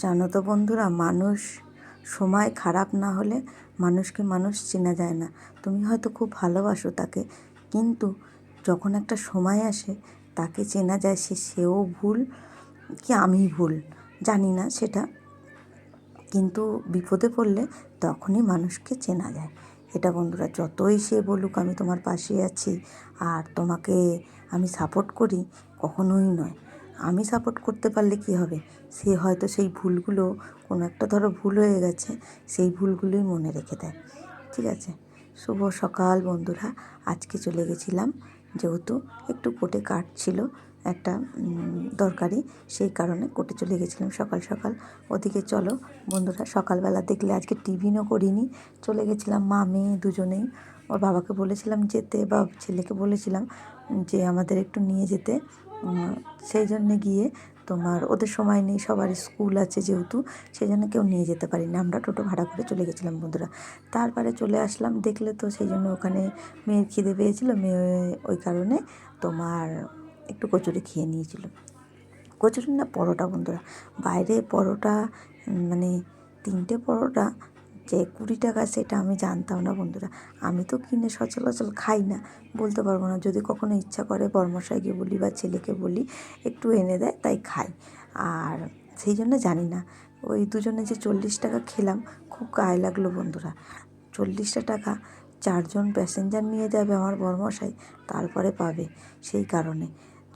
জানো তো বন্ধুরা, মানুষ সময় খারাপ না হলে মানুষকে মানুষ চেনা যায় না। তুমি হয়তো খুব ভালোবাসো তাকে, কিন্তু যখন একটা সময় আসে তাকে চেনা যায় সে সেও ভুল কি আমি ভুল জানি না সেটা। কিন্তু বিপদে পড়লে তখনই মানুষকে চেনা যায়। এটা বন্ধুরা, যতই সে বলুক আমি তোমার পাশে আছি, আর তোমাকে আমি সাপোর্ট করি কখনোই নয়। আমি সাপোর্ট করতে পারলে কি হবে? সে হয়তো সেই ভুলগুলো, কোনো একটা ধরো ভুল হয়ে গেছে, সেই ভুলগুলোই মনে রেখে দেয়। ঠিক আছে? শুভ সকাল বন্ধুরা। আজকে চলে গেছিলাম যেহেতু একটু কোটে কাট ছিল, একটা দরকারি, সেই কারণে কোটে চলে গেছিলাম সকাল সকাল। ওদিকে চলো বন্ধুরা, সকালবেলা দেখলে আজকে টিফিনও করিনি। চলে গেছিলাম মা, মেয়ে দুজনেই। ওর বাবাকে বলেছিলাম যেতে বা ছেলেকে বলেছিলাম যে আমাদের একটু নিয়ে যেতে। সেই জন্যে গিয়ে তোমার, ওদের সময় নেই, সবার স্কুল আছে যেহেতু, সেই জন্য কেউ নিয়ে যেতে পারি না আমরা টোটো ভাড়া করে চলে গেছিলাম বন্ধুরা। তারপরে চলে আসলাম, দেখলে তো সেই জন্য ওখানে মেয়ের খিদে পেয়েছিলো, মেয়ে ওই কারণে তোমার একটু কচুরি খেয়ে নিয়েছিল। কচুরি না পরোটা বন্ধুরা। বাইরে পরোটা মানে তিনটে পরোটা যে কুড়ি টাকা সেটা আমি জানতাম না, বন্ধুরা। আমি তো কিনে সচরাচর খাই না, বলতে পারব না। যদি কখনো ইচ্ছা করে বর্মশাইকে বলি বা ছেলেকে বলি, একটু এনে দেয়, তাই খাই। আর সেই জন্য জানি না। ওই দুজনে যে চল্লিশ টাকা খেলাম, খুব গায়ে লাগল, বন্ধুরা। চল্লিশটা টাকা চারজন প্যাসেঞ্জার নিয়ে যাবে আমার বর্মশাই, তারপরে পাবে সেই কারণে।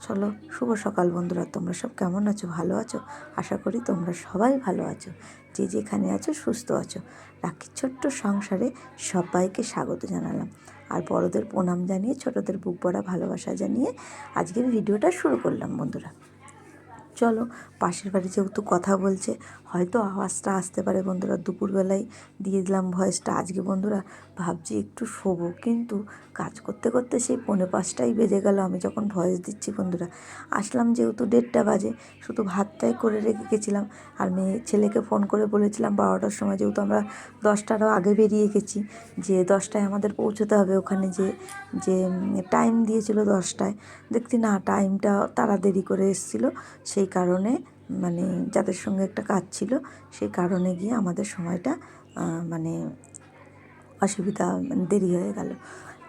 চলো, শুভ সকাল বন্ধুরা। তোমরা সব কেমন আছো? ভালো আছো? আশা করি তোমরা সবাই ভালো আছো। যে যেখানে আছো, সুস্থ আছো। রাখির ছোট্ট সংসারে সবাইকে স্বাগত জানালাম। আর বড়দের প্রণাম জানিয়ে, ছোটদের বুক ভরা ভালোবাসা জানিয়ে আজকের ভিডিওটা শুরু করলাম বন্ধুরা। চলো, পাশের বাড়ি যেহেতু কথা বলছে, হয়তো আওয়াজটা আসতে পারে বন্ধুরা। দুপুরবেলায় দিয়ে দিলাম ভয়েসটা। আজকে বন্ধুরা ভাবছি একটু শোবো, কিন্তু কাজ করতে করতে সেই পৌনে পাঁচটাই বেজে গেল। আমি যখন ভয়েস দিচ্ছি বন্ধুরা, আসলাম যেহেতু দেড়টা বাজে, শুধু ভাতটাই করে রেখে গেছিলাম। আর মেয়ে ছেলেকে ফোন করে বলেছিলাম, বারোটার সময় যেহেতু আমরা দশটারও আগে বেরিয়ে গেছি, যে দশটায় আমাদের পৌঁছতে হবে ওখানে, যে যে টাইম দিয়েছিল দশটায়। দেখছি না টাইমটা তারা দেরি করে এসেছিল, সেই কারণে মানে যাদের সঙ্গে একটা কাজ ছিল, সেই কারণে গিয়ে আমাদের সময়টা মানে অসুবিধা মানে দেরি হয়ে গেল।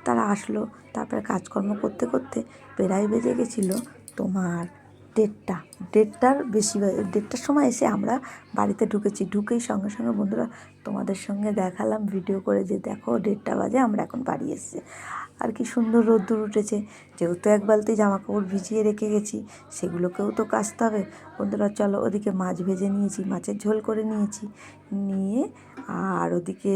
তারা আসলো, তারপরে কাজকর্ম করতে করতে প্রায় বেজে গেছিল তোমার দেড়টা। দেড়টার বেশি দেড়টার সময় এসে আমরা বাড়িতে ঢুকেছি। ঢুকেই সঙ্গে সঙ্গে বন্ধুরা তোমাদের সঙ্গে দেখালাম ভিডিও করে যে দেখো দেড়টা বাজে, আমরা এখন বাড়ি এসেছি। আর কি সুন্দর রোদ্দুর উঠেছে। যেহেতু এক বালতি জামা কাপড় ভিজিয়ে রেখে গেছি, সেগুলোকেও তো কাচতে হবে। বন্ধুরা, চলো ওদিকে মাছ ভেজে নিয়েছি, মাছের ঝোল করে নিয়েছি। নিয়ে আর ওদিকে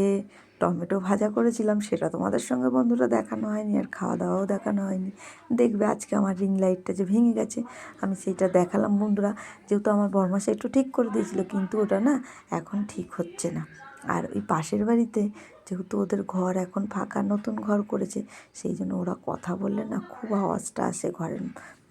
টমেটো ভাজা করেছিলাম, সেটা তোমাদের সঙ্গে বন্ধুরা দেখানো হয়নি, আর খাওয়া দাওয়াও দেখানো হয়নি। দেখবে আজকে আমার রিং লাইটটা যে ভেঙে গেছে, আমি সেইটা দেখালাম বন্ধুরা। যেহেতু আমার বরমাসা একটু ঠিক করে দিয়েছিল, কিন্তু ওটা না এখন ঠিক হচ্ছে না। আর ওই পাশের বাড়িতে যেহেতু ওদের ঘর এখন ফাঁকা, নতুন ঘর করেছে, সেই জন্য ওরা কথা বললে না খুব আওয়াজটা আসে ঘরের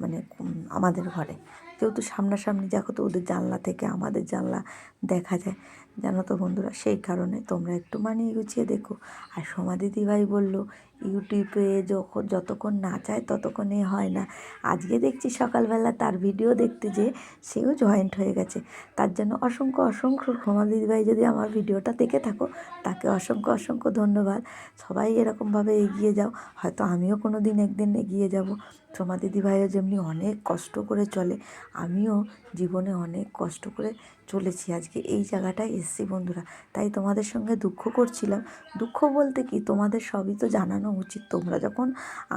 মানে আমাদের ঘরে। যেহেতু সামনাসামনি দেখো তো ওদের জানলা থেকে আমাদের জানলা দেখা যায়। জানো তো বন্ধুরা, সেই কারণে তোমরা একটু মানিয়ে গুছিয়ে দেখো। আর সোমা দিদিভাই বলল, ইউটিউবে যখন যতক্ষণ না চায় ততক্ষণে হয় না। আজকে দেখছি সকালবেলা তার ভিডিও দেখতে যে সেও জয়েন্ট হয়ে গেছে। তার জন্য অসংখ্য অসংখ্য সোমা দিদিভাই যদি আমার ভিডিওটা দেখে থাকো, তাকে অসংখ্য অসংখ্য ধন্যবাদ। সবাই এরকমভাবে এগিয়ে যাও, হয়তো আমিও কোনো দিন একদিন এগিয়ে যাব। সোমা দিদিভাইও যেমনি অনেক কষ্ট করে চলে, আমিও জীবনে অনেক কষ্ট করে চলেছি আজকে। এই জায়গাটায় এসছি বন্ধুরা। তাই তোমাদের সঙ্গে দুঃখ করছিলাম। দুঃখ বলতে কি, তোমাদের সবই তো জানানো উচিত। তোমরা যখন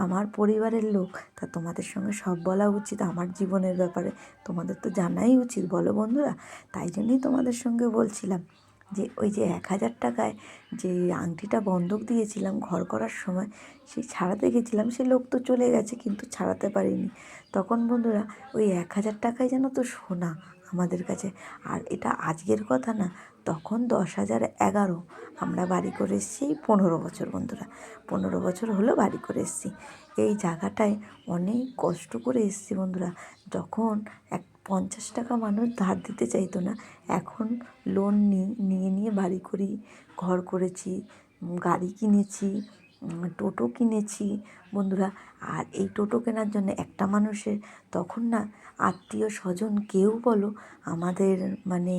আমার পরিবারের লোক, তা তোমাদের সঙ্গে সব বলা উচিত, আমার জীবনের ব্যাপারে। তোমাদের তো জানাই উচিত, বলো বন্ধুরা। তাই জন্যই তোমাদের সঙ্গে বলছিলাম যে, ওই যে এক হাজার টাকায় যে আংটিটা বন্ধক দিয়েছিলাম ঘর করার সময় সেই ছাড়াতে গেছিলাম, সে লোক তো চলে গেছে, কিন্তু ছাড়াতে পারিনি। তখন বন্ধুরা, ওই এক হাজার টাকায় যেন তো সোনা আমাদের কাছে। আর এটা আজকের কথা না, তখন দশ হাজার এগারো। আমরা বাড়ি করে এসেছি পনেরো বছর বন্ধুরা। পনেরো বছর হলো বাড়ি করে এসেছি। এই জায়গাটায় অনেক কষ্ট করে এসেছি বন্ধুরা। যখন এক পঞ্চাশ টাকা মানুষ ধার দিতে চাইতো না, এখন লোন নিয়ে নিয়ে বাড়ি করি, ঘর করেছি, গাড়ি কিনেছি টোটো কিনেছি, বন্ধুরা। আর এই টোটো কেনার জন্য একটা মানুষের, তখন না আত্মীয় স্বজন কেউ বলো, আমাদের মানে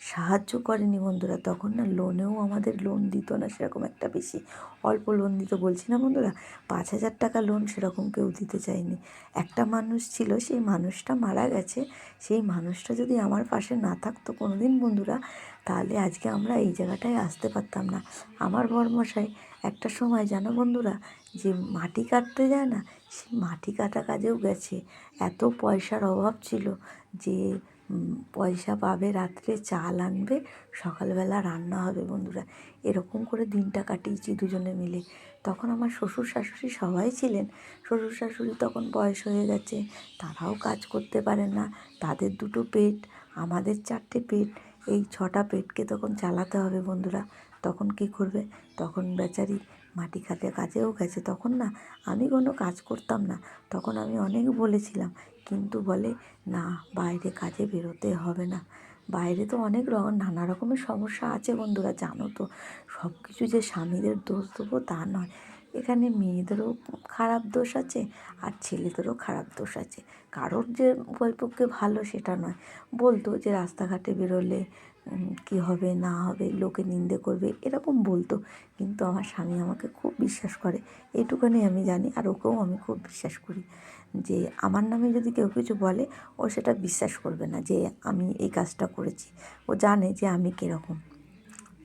সাহায্য করেনি বন্ধুরা। তখন না লোনেও আমাদের লোন দিত না সেরকম একটা বেশি। অল্প লোন দিত বলছি না বন্ধুরা? পাঁচ হাজার টাকা লোন সেরকম কেউ দিতে চায়নি। একটা মানুষ ছিল, সেই মানুষটা মারা গেছে। সেই মানুষটা যদি আমার পাশে না থাকতো কোনো দিন বন্ধুরা, তাহলে আজকে আমরা এই জায়গাটায় আসতে পারতাম না। আমার বরমশাই, একটা সময় জানো বন্ধুরা, যে মাটি কাটতে যায় না, সেই মাটি কাটা কাজেও গেছে। এত পয়সার অভাব ছিল যে পয়সা পাবে, রাত্রে চাল আনবে সকালবেলা রান্না হবে বন্ধুরা। এরকম করে দিনটা কাটিয়েছি দুজনে মিলে। তখন আমার শ্বশুর শাশুড়ি সবাই ছিলেন। শ্বশুর শাশুড়ি তখন বয়স হয়ে গেছে, তারাও কাজ করতে পারে না। তাদের দুটো পেট, আমাদের চারটে পেট, এই ছটা পেটকে তখন চালাতে হবে বন্ধুরা। তখন কি করবে? তখন বেচারি মাটি কাটে কাজেও গেছে। তখন না, আমি কোনো কাজ করতাম না। তখন আমি অনেক বলেছিলাম, কিন্তু বলে, না, বাইরে কাজে বেরোতে হবে না। বাইরে তো অনেক রকম নানা রকমের সমস্যা আছে বন্ধুরা, জানো তো। সব কিছু যে স্বামীদের দোষ দেবো তা নয়। এখানে মেয়েদেরও খারাপ দোষ আছে, আর ছেলেদেরও খারাপ দোষ আছে। কারোর যে উভয় পক্ষে ভালো সেটা নয়। বলতো যে, রাস্তাঘাটে বেরোলে কী হবে, না হবে, লোকে নিন্দে করবে, এরকম বলতো। কিন্তু আমার স্বামী আমাকে খুব বিশ্বাস করে। এইটুখানি আমি জানি, আর ওকেও আমি খুব বিশ্বাস করি যে, আমার নামে যদি কেউ কিছু বলে, ও সেটা বিশ্বাস করবে না যে, আমি এই কাজটা করেছি। ও জানে যে, আমি কীরকম।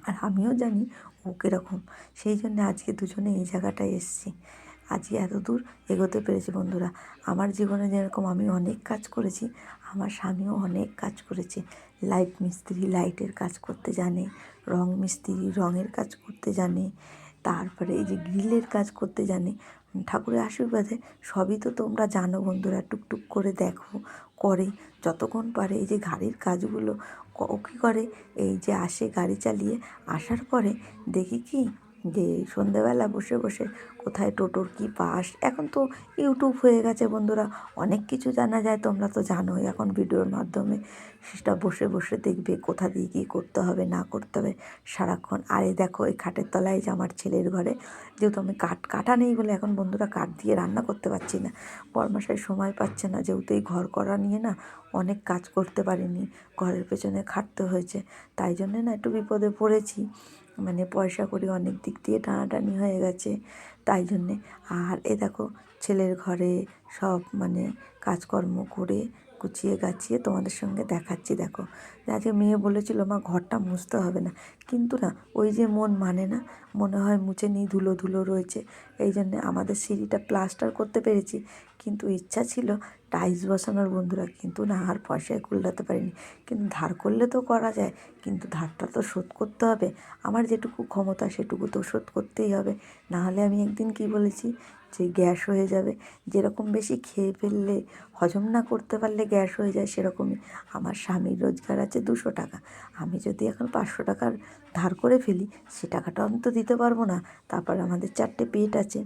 আর আমিও জানি ও কীরকম। সেই জন্য আজকে দুজনে এই জায়গাটায় এসেছি। আজকে এত দূর এগোতে পেরেছি বন্ধুরা। আমার জীবনে যেরকম আমি অনেক কাজ করেছি, আমার স্বামীও অনেক কাজ করেছে। লাইট মিস্ত্রি লাইটের কাজ করতে জানে, রং মিস্ত্রি রঙের কাজ করতে জানে, তারপরে এই যে গ্রিলের কাজ করতে জানে। ঠাকুরের আশীর্বাদে সবই তো তোমরা জানো বন্ধুরা, টুকটুক করে দেখো, করে, যতক্ষণ পারে এই যে গাড়ির কাজগুলো ও কী করে? এই যে আসে গাড়ি চালিয়ে, আসার পরে দেখি কি? যে সন্ধেবেলা বসে বসে কোথায় টোটোর কী পাস এখন তো ইউটিউব হয়ে গেছে বন্ধুরা, অনেক কিছু জানা যায়, তোমরা তো জানোই। এখন ভিডিওর মাধ্যমে সেটা বসে বসে দেখবে কোথা দিয়ে কী করতে হবে, না করতে হবে। সারাক্ষণ, আরে দেখো এই খাটের তলায় যে আমার ছেলের ঘরে, যেহেতু আমি কাঠ, কাটা নেই বলে এখন বন্ধুরা কাঠ দিয়ে রান্না করতে পারছি না। বরমাসায় সময় পাচ্ছে না, যেহেতু এই ঘর করা নিয়ে না অনেক কাজ করতে পারিনি, ঘরের পেছনে খাটতে হয়েছে। তাই জন্যে না একটু বিপদে পড়েছি। মানে পয়সা করি অনেক দিক দিয়ে টানাটানি হয়ে গেছে। তাই জন্যে। আর এ দেখো, ছেলের ঘরে সব মানে কাজকর্ম করে গুছিয়ে গাছিয়ে তোমাদের সঙ্গে দেখাচ্ছি, দেখো। আজকে মেয়ে বলেছিল, মা, ঘরটা মুছতে হবে না। কিন্তু না, ওই যে মন মানে না, মনে হয় মুছে নিই ধুলো ধুলো রয়েছে। এই জন্যে আমাদের সিঁড়িটা প্লাস্টার করতে পেরেছি। কিন্তু ইচ্ছা ছিল টাইলস বসানোর বন্ধুরা কিন্তু না, আর পয়সায় কুলাতে পারিনি। কিন্তু ধার করলে তো করা যায়, কিন্তু ধারটা তো শোধ করতে হবে। আমার যেটুকু ক্ষমতা, সেটুকু তো শোধ করতেই হবে। নাহলে আমি একদিন কি বলেছি? যে গ্যাস হয়ে যাবে। যেরকম বেশি খেয়ে ফেললে, হজম না করতে পারলে গ্যাস হয়ে যায় সেরকমই। আমার স্বামীর রোজগার আছে দুশো টাকা। আমি যদি এখন পাঁচশো টাকার ধার করে ফেলি, সে টাকাটা আমি তো দিতে পারব না। তারপর আমাদের চারটে পেট আছে।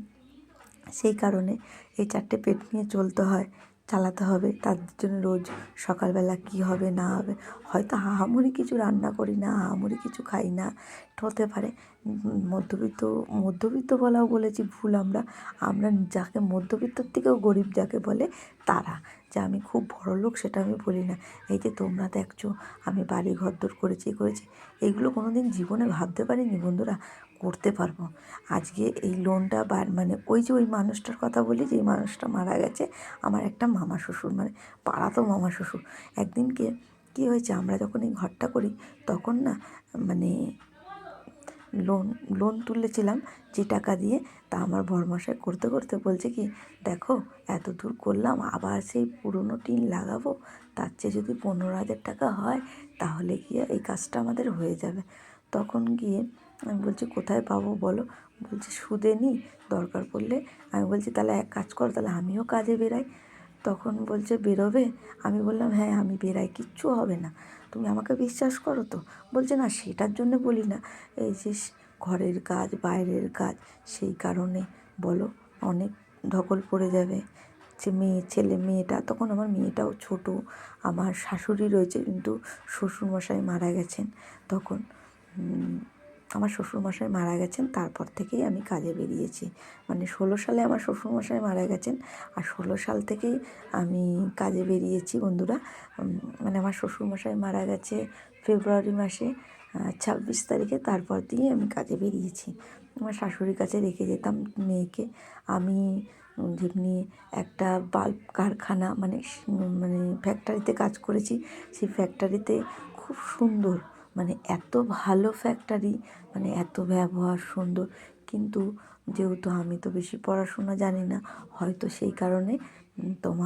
সেই কারণে এই চারটে পেট নিয়ে চলতে হয়। চালাতে হবে। তার জন্য রোজ সকালবেলা কী হবে না হবে। হয়তো হাহামুড়ি কিছু রান্না করি না, হাহামুড়ি কিছু খাই না। হতে পারে। মধ্যবিত্ত মধ্যবিত্ত বলাও বলেছি ভুল আমরা। আমরা যাকে মধ্যবিত্তর থেকেও গরিব যাকে বলে তারা। যে আমি খুব বড় লোক সেটা আমি বলি না। এই যে তোমরা দেখছ, আমি বাড়ি ঘরদোর করেছি করেছি। এইগুলো কোনো দিন জীবনে ভাবতে পারিনি বন্ধুরা, করতে পারব। আজকে এই লোনটা বা মানে ওই যে ওই মানুষটার কথা বলি, যে মানুষটা মারা গেছে, আমার একটা মামা শ্বশুর মানে পাড়া তো মামা শ্বশুর। একদিনকে কী হয়েছে, আমরা যখন এই ঘরটা করি, তখন না মানে লোন লোন তুলেছিলাম, যে টাকা দিয়ে তা আমার বরমশাই করতে করতে বলছে কি, দেখো এত দূর করলাম, আবার সেই পুরনো টিন লাগাবো, তার চেয়ে যদি পনেরো হাজার টাকা হয়, তাহলে গিয়ে এই কাজটা আমাদের হয়ে যাবে। তখন গিয়ে আমি বলছি, কোথায় পাবো বলো? বলছে, সুদে নি, দরকার পড়লে। আমি বলছি, তাহলে এক কাজ কর, তাহলে আমিও কাজে বেরাই। তখন বলছে, বেরোবে? আমি বললাম হ্যাঁ আমি বেরাই, কিচ্ছু হবে না। তুমি আমাকে বিশ্বাস করো তো? বলছে, না, সেটার জন্য বলি না। এই যে ঘরের কাজ, বাইরের কাজ, সেই কারণে বলো, অনেক ধকল পড়ে যাবে। যে মেয়ে, ছেলে, মেয়েটা, তখন আমার মেয়েটাও ছোট, আমার শাশুড়ি রয়েছে, কিন্তু শ্বশুরমশাই মারা গেছেন। তখন আমার শ্বশুরমশাই মারা গেছেন, তারপর থেকেই আমি কাজে বেরিয়েছি। মানে ষোলো সালে আমার শ্বশুরমশাই মারা গেছেন আর ষোলো সাল থেকেই আমি কাজে বেরিয়েছি বন্ধুরা। মানে আমার শ্বশুরমশাই মারা গেছে ফেব্রুয়ারি মাসে ছাব্বিশ তারিখে, তারপর দিয়ে আমি কাজে বেরিয়েছি। আমার শাশুড়ির কাছে রেখে যেতাম মেয়েকে। আমি যেমনি একটা বাল্ব কারখানা মানে মানে ফ্যাক্টরিতে কাজ করেছি, সেই ফ্যাক্টরিতে খুব সুন্দর মানে এত ভালো ফ্যাক্টরি মানে এত ব্যবহার সুন্দর। কিন্তু যেহেতু আমি তো বেশি পড়াশোনা জানি না, হয়তো সেই কারণে তোমার